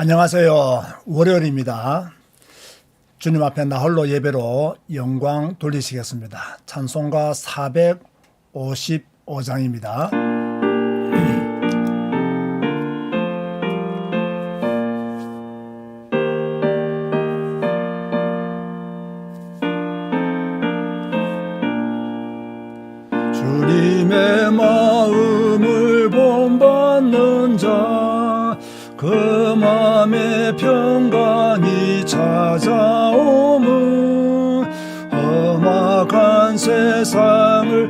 안녕하세요. 월요일입니다. 주님 앞에 나홀로 예배로 영광 돌리시겠습니다. 찬송가 455장입니다. 찾아오면 험악한 세상을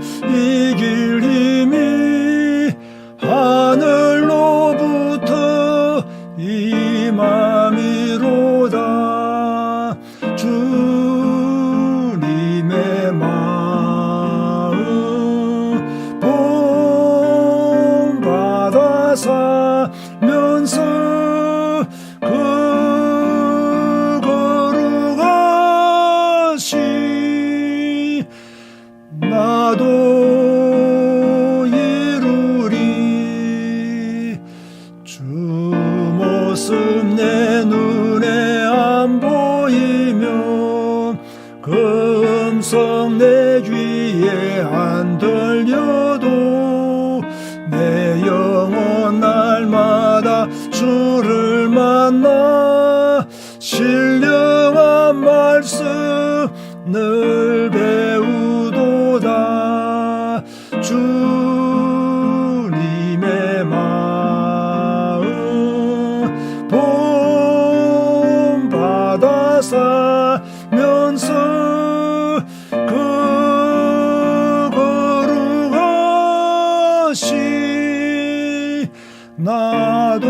나도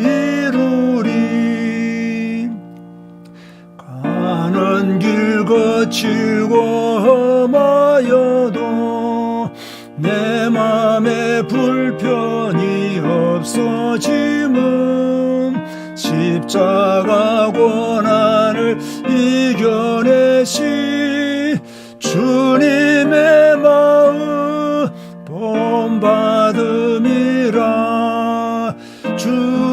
이루리. 가는 길 거칠고 험하여도 내 맘에 불편이 없어짐은 십자가 고난 본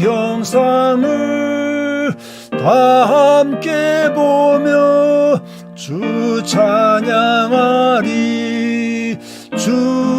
형상을 다 함께 보며 주 찬양하리. 주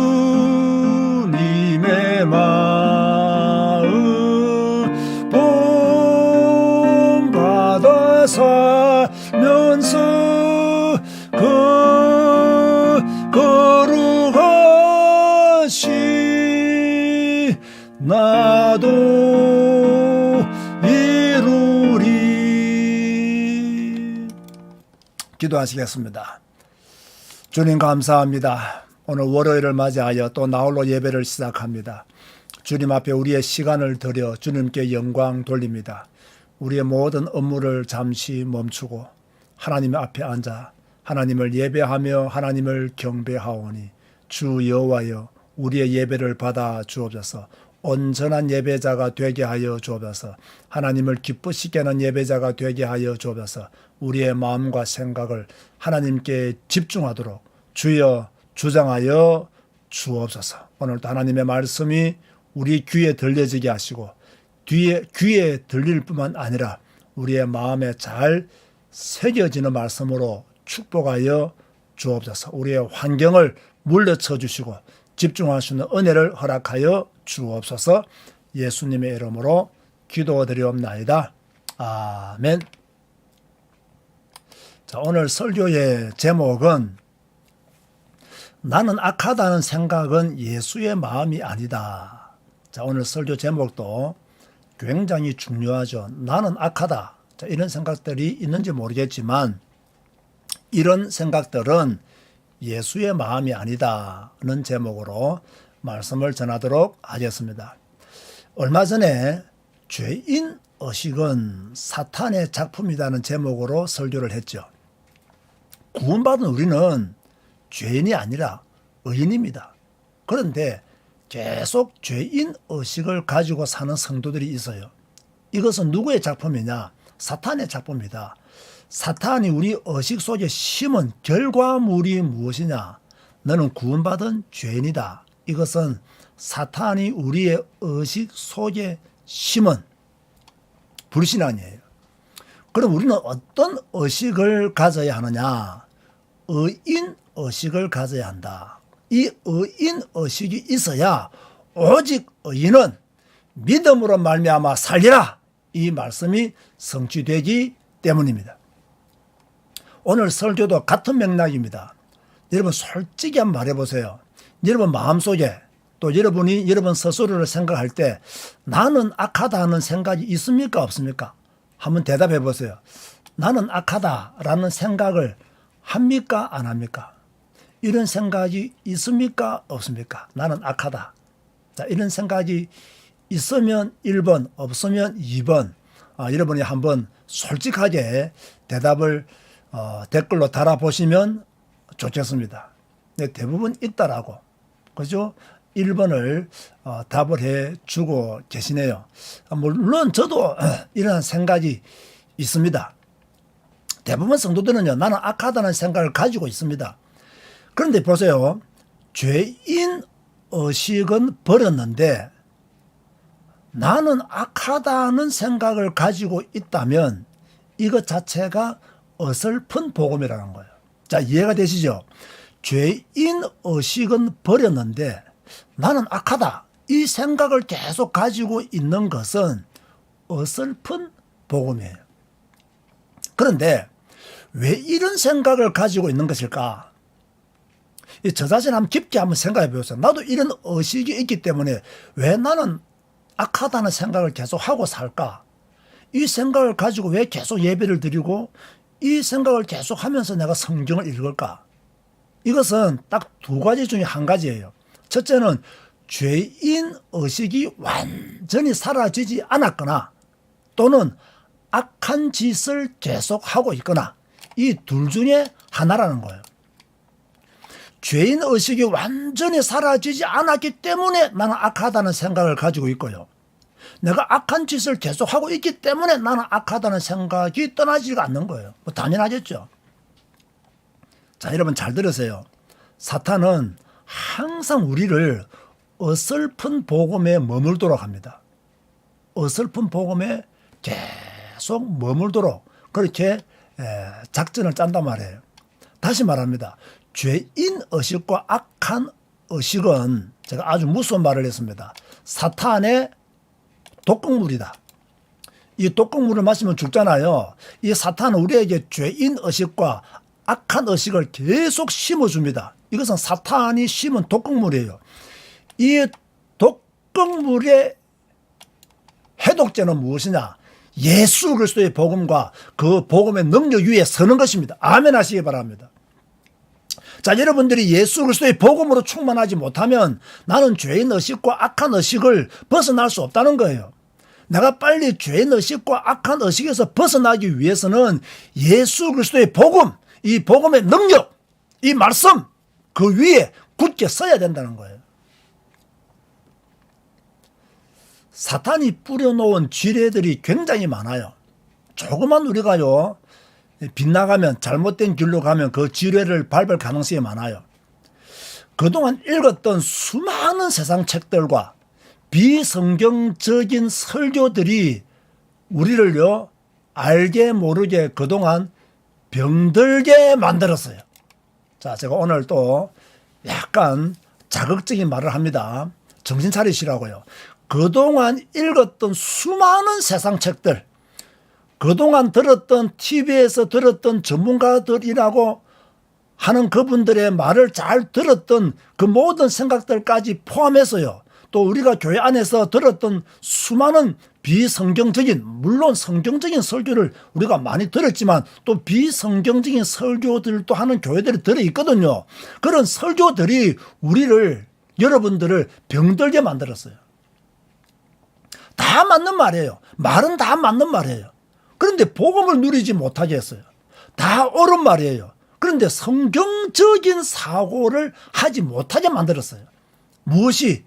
기도하시겠습니다. 주님 감사합니다. 오늘 월요일을 맞이하여 또 나홀로 예배를 시작합니다. 주님 앞에 우리의 시간을 들여 주님께 영광 돌립니다. 우리의 모든 업무를 잠시 멈추고 하나님 앞에 앉아 하나님을 예배하며 하나님을 경배하오니 주 여호와여 우리의 예배를 받아 주옵소서. 온전한 예배자가 되게 하여 주옵소서. 하나님을 기쁘시게 하는 예배자가 되게 하여 주옵소서. 우리의 마음과 생각을 하나님께 집중하도록 주여 주장하여 주옵소서. 오늘도 하나님의 말씀이 우리 귀에 들려지게 하시고 뒤에 귀에 들릴 뿐만 아니라 우리의 마음에 잘 새겨지는 말씀으로 축복하여 주옵소서. 우리의 환경을 물려쳐 주시고 집중할 수 있는 은혜를 허락하여 주옵소서. 예수님의 이름으로 기도드리옵나이다. 아멘. 자, 오늘 설교의 제목은 나는 악하다는 생각은 예수의 마음이 아니다. 자, 오늘 설교 제목도 굉장히 중요하죠. 나는 악하다. 자, 이런 생각들이 있는지 모르겠지만 이런 생각들은 예수의 마음이 아니다는 제목으로 말씀을 전하도록 하겠습니다. 얼마 전에 죄인 의식은 사탄의 작품이라는 제목으로 설교를 했죠. 구원받은 우리는 죄인이 아니라 의인입니다. 그런데 계속 죄인 의식을 가지고 사는 성도들이 있어요. 이것은 누구의 작품이냐? 사탄의 작품이다. 사탄이 우리 의식 속에 심은 결과물이 무엇이냐? 너는 구원받은 죄인이다. 이것은 사탄이 우리의 의식 속에 심은 불신앙이에요. 그럼 우리는 어떤 의식을 가져야 하느냐? 의인 의식을 가져야 한다. 이 의인 의식이 있어야 오직 의인은 믿음으로 말미암아 살리라. 이 말씀이 성취되기 때문입니다. 오늘 설교도 같은 맥락입니다. 여러분 솔직히 한번 말해보세요. 여러분 마음속에 또 여러분이 여러분 스스로를 생각할 때 나는 악하다 하는 생각이 있습니까 없습니까? 한번 대답해 보세요. 나는 악하다라는 생각을 합니까 안 합니까? 이런 생각이 있습니까 없습니까? 나는 악하다. 자, 이런 생각이 있으면 1번, 없으면 2번. 아, 여러분이 한번 솔직하게 대답을 어, 댓글로 달아보시면 좋겠습니다. 네, 대부분 있다라고. 그죠? 1번을 어, 답을 해 주고 계시네요. 아, 물론 저도 이런 생각이 있습니다. 대부분 성도들은요, 나는 악하다는 생각을 가지고 있습니다. 그런데 보세요. 죄인 의식은 버렸는데 나는 악하다는 생각을 가지고 있다면 이것 자체가 어설픈 복음이라는 거예요. 자, 이해가 되시죠? 죄인 의식은 버렸는데 나는 악하다. 이 생각을 계속 가지고 있는 것은 어설픈 복음이에요. 그런데 왜 이런 생각을 가지고 있는 것일까? 저 자신 한번 깊게 한번 생각해 보세요. 나도 이런 의식이 있기 때문에 왜 나는 악하다는 생각을 계속 하고 살까? 이 생각을 가지고 왜 계속 예배를 드리고 이 생각을 계속 하면서 내가 성경을 읽을까? 이것은 딱 두 가지 중에 한 가지예요. 첫째는 죄인 의식이 완전히 사라지지 않았거나 또는 악한 짓을 계속 하고 있거나 이 둘 중에 하나라는 거예요. 죄인 의식이 완전히 사라지지 않았기 때문에 나는 악하다는 생각을 가지고 있고요. 내가 악한 짓을 계속하고 있기 때문에 나는 악하다는 생각이 떠나지가 않는 거예요. 뭐 당연하겠죠. 자, 여러분 잘 들으세요. 사탄은 항상 우리를 어설픈 복음에 머물도록 합니다. 어설픈 복음에 계속 머물도록 그렇게 작전을 짠단 말이에요. 다시 말합니다. 죄인 의식과 악한 의식은 제가 아주 무서운 말을 했습니다. 사탄의 독극물이다. 이 독극물을 마시면 죽잖아요. 이 사탄은 우리에게 죄인 의식과 악한 의식을 계속 심어줍니다. 이것은 사탄이 심은 독극물이에요. 이 독극물의 해독제는 무엇이냐? 예수 그리스도의 복음과 그 복음의 능력 위에 서는 것입니다. 아멘 하시기 바랍니다. 자, 여러분들이 예수 그리스도의 복음으로 충만하지 못하면 나는 죄인 의식과 악한 의식을 벗어날 수 없다는 거예요. 내가 빨리 죄인 의식과 악한 의식에서 벗어나기 위해서는 예수 그리스도의 복음, 이 복음의 능력, 이 말씀 그 위에 굳게 서야 된다는 거예요. 사탄이 뿌려놓은 지뢰들이 굉장히 많아요. 조그만 우리가요, 빗나가면 잘못된 길로 가면 그 지뢰를 밟을 가능성이 많아요. 그동안 읽었던 수많은 세상 책들과 비성경적인 설교들이 우리를요, 알게 모르게 그동안 병들게 만들었어요. 자, 제가 오늘 또 약간 자극적인 말을 합니다. 정신 차리시라고요. 그동안 읽었던 수많은 세상 책들, 그동안 들었던 TV에서 들었던 전문가들이라고 하는 그분들의 말을 잘 들었던 그 모든 생각들까지 포함해서요. 또 우리가 교회 안에서 들었던 수많은 비성경적인 물론 성경적인 설교를 우리가 많이 들었지만 또 비성경적인 설교들도 하는 교회들이 들어 있거든요. 그런 설교들이 우리를 여러분들을 병들게 만들었어요. 다 맞는 말이에요. 말은 다 맞는 말이에요. 그런데 복음을 누리지 못하게 했어요. 다 옳은 말이에요. 그런데 성경적인 사고를 하지 못하게 만들었어요. 무엇이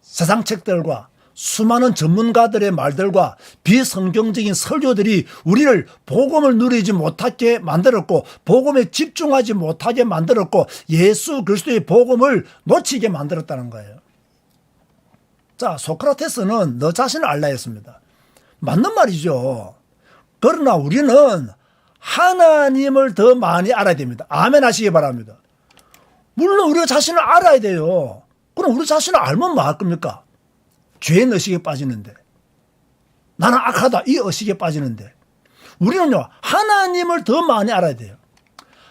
세상 책들과 수많은 전문가들의 말들과 비성경적인 설교들이 우리를 복음을 누리지 못하게 만들었고 복음에 집중하지 못하게 만들었고 예수 그리스도의 복음을 놓치게 만들었다는 거예요. 자, 소크라테스는 너 자신을 알라 했습니다. 맞는 말이죠. 그러나 우리는 하나님을 더 많이 알아야 됩니다. 아멘 하시기 바랍니다. 물론 우리가 자신을 알아야 돼요. 그럼 우리 자신을 알면 뭐 할 겁니까? 죄의 의식에 빠지는데. 나는 악하다. 이 의식에 빠지는데. 우리는요, 하나님을 더 많이 알아야 돼요.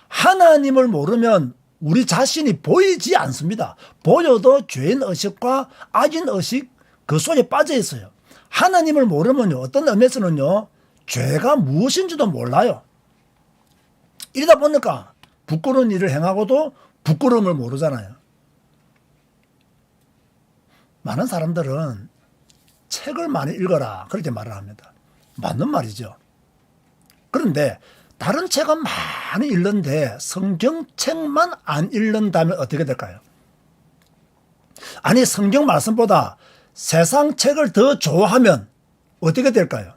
하나님을 모르면 우리 자신이 보이지 않습니다. 보여도 죄인 의식과 악인 의식 그 속에 빠져 있어요. 하나님을 모르면요, 어떤 의미에서는요, 죄가 무엇인지도 몰라요. 이러다 보니까 부끄러운 일을 행하고도 부끄러움을 모르잖아요. 많은 사람들은 책을 많이 읽어라. 그렇게 말을 합니다. 맞는 말이죠. 그런데 다른 책은 많이 읽는데 성경책만 안 읽는다면 어떻게 될까요? 아니, 성경 말씀보다 세상 책을 더 좋아하면 어떻게 될까요?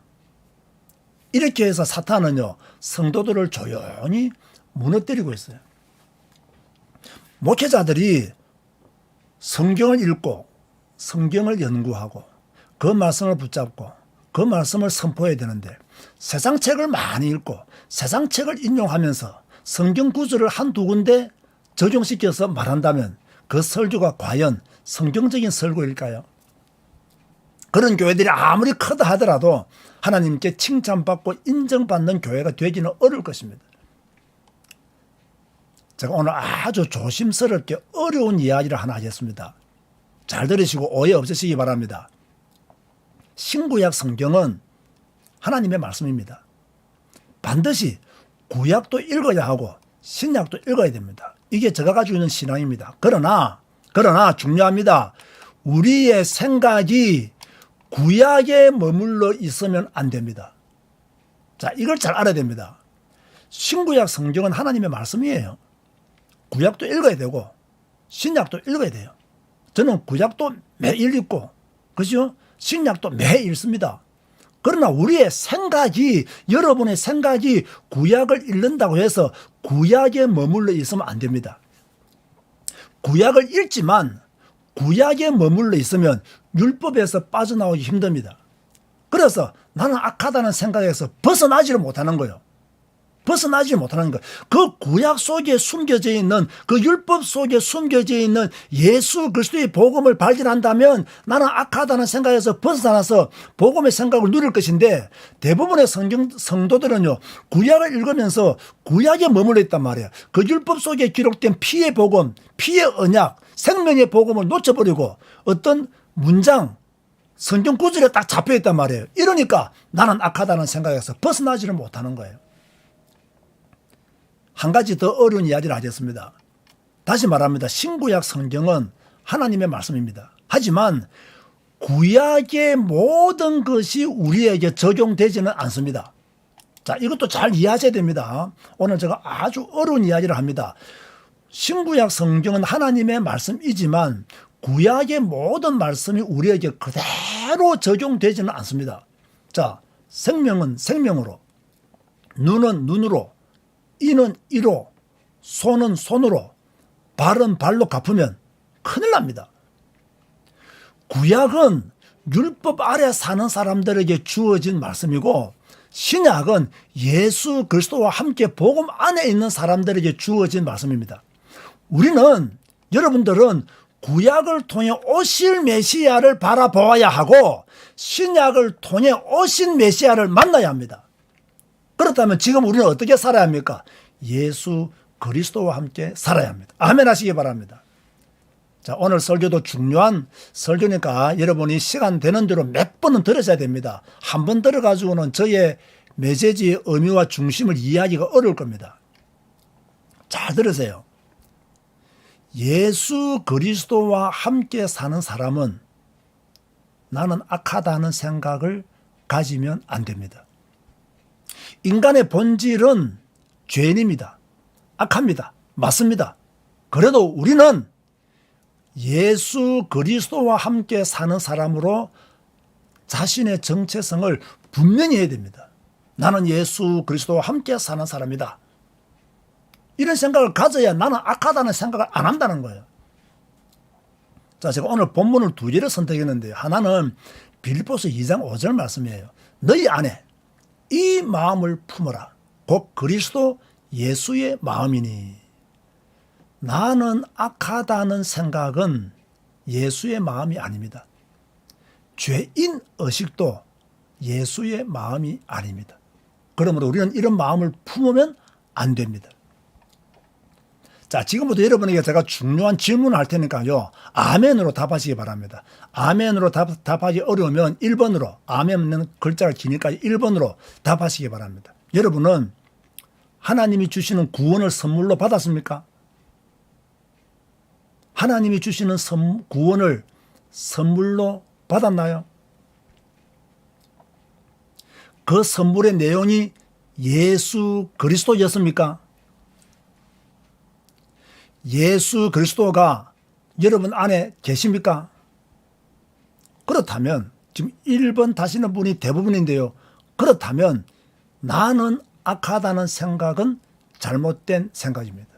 이렇게 해서 사탄은요, 성도들을 조용히 무너뜨리고 있어요. 목회자들이 성경을 읽고 성경을 연구하고 그 말씀을 붙잡고 그 말씀을 선포해야 되는데 세상 책을 많이 읽고 세상 책을 인용하면서 성경 구절을 한 두 군데 적용시켜서 말한다면 그 설교가 과연 성경적인 설교일까요? 그런 교회들이 아무리 크다 하더라도 하나님께 칭찬받고 인정받는 교회가 되기는 어려울 것입니다. 제가 오늘 아주 조심스럽게 어려운 이야기를 하나 하겠습니다. 잘 들으시고 오해 없으시기 바랍니다. 신구약 성경은 하나님의 말씀입니다. 반드시 구약도 읽어야 하고 신약도 읽어야 됩니다. 이게 제가 가지고 있는 신앙입니다. 그러나 그러나 중요합니다. 우리의 생각이 구약에 머물러 있으면 안 됩니다. 자, 이걸 잘 알아야 됩니다. 신구약 성경은 하나님의 말씀이에요. 구약도 읽어야 되고 신약도 읽어야 돼요. 저는 구약도 매일 읽고 그죠? 신약도 매일 읽습니다. 그러나 우리의 생각이 여러분의 생각이 구약을 읽는다고 해서 구약에 머물러 있으면 안 됩니다. 구약을 읽지만 구약에 머물러 있으면 율법에서 빠져나오기 힘듭니다. 그래서 나는 악하다는 생각에서 벗어나지를 못하는 거예요. 벗어나지 못하는 것. 그 구약 속에 숨겨져 있는 그 율법 속에 숨겨져 있는 예수 그리스도의 복음을 발견한다면 나는 악하다는 생각에서 벗어나서 복음의 생각을 누릴 것인데 대부분의 성경 성도들은요 구약을 읽으면서 구약에 머물러 있단 말이에요. 그 율법 속에 기록된 피의 복음, 피의 언약, 생명의 복음을 놓쳐버리고 어떤 문장 성경 구절에 딱 잡혀 있단 말이에요. 이러니까 나는 악하다는 생각에서 벗어나지를 못하는 거예요. 한 가지 더 어려운 이야기를 하겠습니다. 다시 말합니다. 신구약 성경은 하나님의 말씀입니다. 하지만 구약의 모든 것이 우리에게 적용되지는 않습니다. 자, 이것도 잘 이해하셔야 됩니다. 오늘 제가 아주 어려운 이야기를 합니다. 신구약 성경은 하나님의 말씀이지만 구약의 모든 말씀이 우리에게 그대로 적용되지는 않습니다. 자, 생명은 생명으로, 눈은 눈으로, 이는 이로, 손은 손으로, 발은 발로 갚으면 큰일 납니다. 구약은 율법 아래 사는 사람들에게 주어진 말씀이고 신약은 예수 그리스도와 함께 복음 안에 있는 사람들에게 주어진 말씀입니다. 우리는 여러분들은 구약을 통해 오실 메시아를 바라보아야 하고 신약을 통해 오신 메시아를 만나야 합니다. 그렇다면 지금 우리는 어떻게 살아야 합니까? 예수 그리스도와 함께 살아야 합니다. 아멘 하시기 바랍니다. 자, 오늘 설교도 중요한 설교니까 여러분이 시간 되는 대로 몇 번은 들으셔야 됩니다. 한 번 들어가지고는 저의 메시지의 의미와 중심을 이해하기가 어려울 겁니다. 잘 들으세요. 예수 그리스도와 함께 사는 사람은 나는 악하다는 생각을 가지면 안 됩니다. 인간의 본질은 죄인입니다. 악합니다. 맞습니다. 그래도 우리는 예수 그리스도와 함께 사는 사람으로 자신의 정체성을 분명히 해야 됩니다. 나는 예수 그리스도와 함께 사는 사람이다. 이런 생각을 가져야 나는 악하다는 생각을 안 한다는 거예요. 자, 제가 오늘 본문을 두 개를 선택했는데요. 하나는 빌립보서 2장 5절 말씀이에요. 너희 안에 이 마음을 품어라. 곧 그리스도 예수의 마음이니. 나는 악하다는 생각은 예수의 마음이 아닙니다. 죄인 의식도 예수의 마음이 아닙니다. 그러므로 우리는 이런 마음을 품으면 안 됩니다. 자, 지금부터 여러분에게 제가 중요한 질문을 할 테니까요. 아멘으로 답하시기 바랍니다. 아멘으로 답, 답하기 어려우면 1번으로, 아멘은 글자가 기니까 1번으로 답하시기 바랍니다. 여러분은 하나님이 주시는 구원을 선물로 받았습니까? 하나님이 주시는 선, 구원을 선물로 받았나요? 그 선물의 내용이 예수 그리스도였습니까? 예수 그리스도가 여러분 안에 계십니까? 그렇다면 지금 1번 다시는 분이 대부분인데요. 그렇다면 나는 악하다는 생각은 잘못된 생각입니다.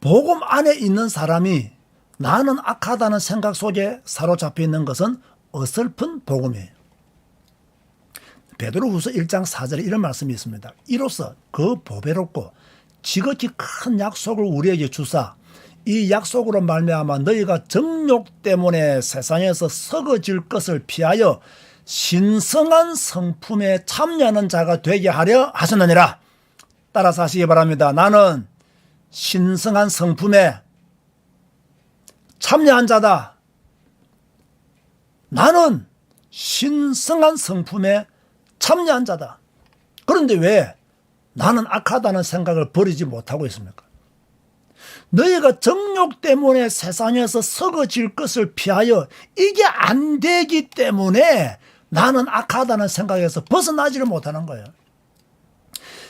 복음 안에 있는 사람이 나는 악하다는 생각 속에 사로잡혀 있는 것은 어설픈 복음이에요. 베드로후서 1장 4절에 이런 말씀이 있습니다. 이로써 그 보배롭고 지극히 큰 약속을 우리에게 주사 이 약속으로 말미암아 너희가 정욕 때문에 세상에서 썩어질 것을 피하여 신성한 성품에 참여하는 자가 되게 하려 하셨느니라. 따라서 하시기 바랍니다. 나는 신성한 성품에 참여한 자다. 나는 신성한 성품에 참여한 자다. 그런데 왜 나는 악하다는 생각을 버리지 못하고 있습니까? 너희가 정욕 때문에 세상에서 썩어질 것을 피하여 이게 안 되기 때문에 나는 악하다는 생각에서 벗어나지를 못하는 거예요.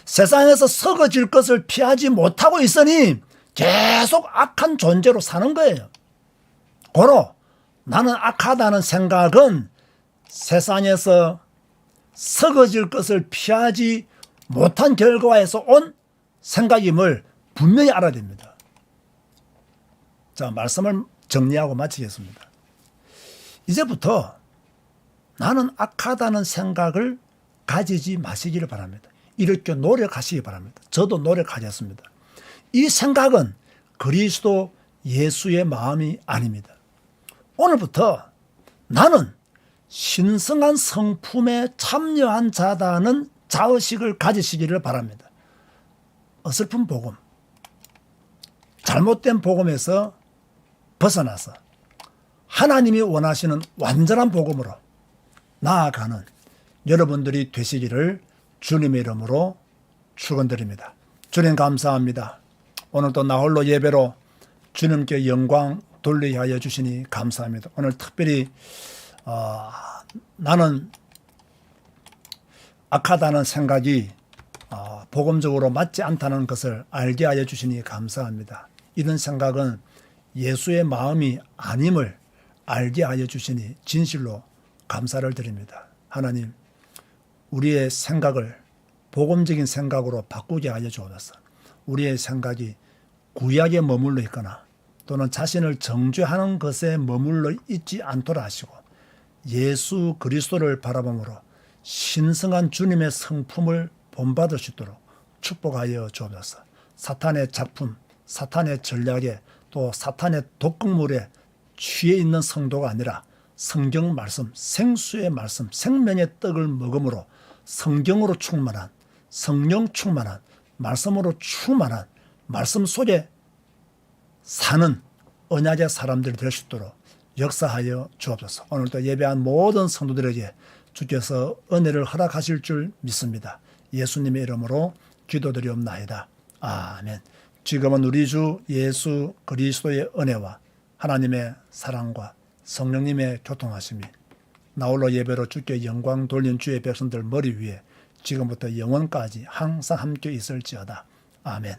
세상에서 썩어질 것을 피하지 못하고 있으니 계속 악한 존재로 사는 거예요. 고로 나는 악하다는 생각은 세상에서 썩어질 것을 피하지 못한 결과에서 온 생각임을 분명히 알아야 됩니다. 자, 말씀을 정리하고 마치겠습니다. 이제부터 나는 악하다는 생각을 가지지 마시기를 바랍니다. 이렇게 노력하시기 바랍니다. 저도 노력하겠습니다. 이 생각은 그리스도 예수의 마음이 아닙니다. 오늘부터 나는 신성한 성품에 참여한 자다는 자의식을 가지시기를 바랍니다. 어설픈 복음, 잘못된 복음에서 벗어나서 하나님이 원하시는 완전한 복음으로 나아가는 여러분들이 되시기를 주님의 이름으로 축원드립니다. 주님 감사합니다. 오늘도 나홀로 예배로 주님께 영광 돌리게 하여 주시니 감사합니다. 오늘 특별히 어, 나는 악하다는 생각이 어, 복음적으로 맞지 않다는 것을 알게 하여 주시니 감사합니다. 이런 생각은 예수의 마음이 아님을 알게 하여 주시니 진실로 감사를 드립니다. 하나님, 우리의 생각을 복음적인 생각으로 바꾸게 하여 주옵소서. 우리의 생각이 구약에 머물러 있거나 또는 자신을 정죄하는 것에 머물러 있지 않도록 하시고 예수 그리스도를 바라봄으로 신성한 주님의 성품을 본받을 수 있도록 축복하여 주옵소서. 사탄의 작품, 사탄의 전략에 또 사탄의 독극물에 취해 있는 성도가 아니라 성경 말씀, 생수의 말씀, 생명의 떡을 먹음으로 성경으로 충만한 성령 충만한 말씀으로 충만한 말씀 속에 사는 언약의 사람들이 될 수 있도록 역사하여 주옵소서. 오늘도 예배한 모든 성도들에게 주께서 은혜를 허락하실 줄 믿습니다. 예수님의 이름으로 기도드리옵나이다. 아멘. 지금은 우리 주 예수 그리스도의 은혜와 하나님의 사랑과 성령님의 교통하심이 나홀로 예배로 주께 영광 돌린 주의 백성들 머리 위에 지금부터 영원까지 항상 함께 있을지어다. 아멘.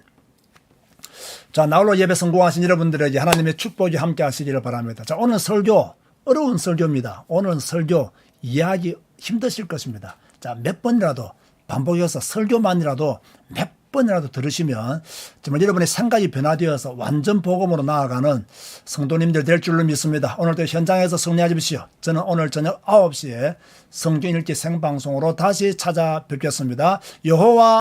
자, 나홀로 예배 성공하신 여러분들에게 하나님의 축복이 함께 하시기를 바랍니다. 자, 오늘 설교, 어려운 설교입니다. 오늘 설교 이해하기 힘드실 것입니다. 자, 몇 번이라도 반복해서 설교만이라도 몇 번이라도 들으시면 정말 여러분의 생각이 변화되어서 완전 복음으로 나아가는 성도님들 될 줄로 믿습니다. 오늘도 현장에서 승리하십시오. 저는 오늘 저녁 9시에 성경 읽기 생방송으로 다시 찾아뵙겠습니다. 여호와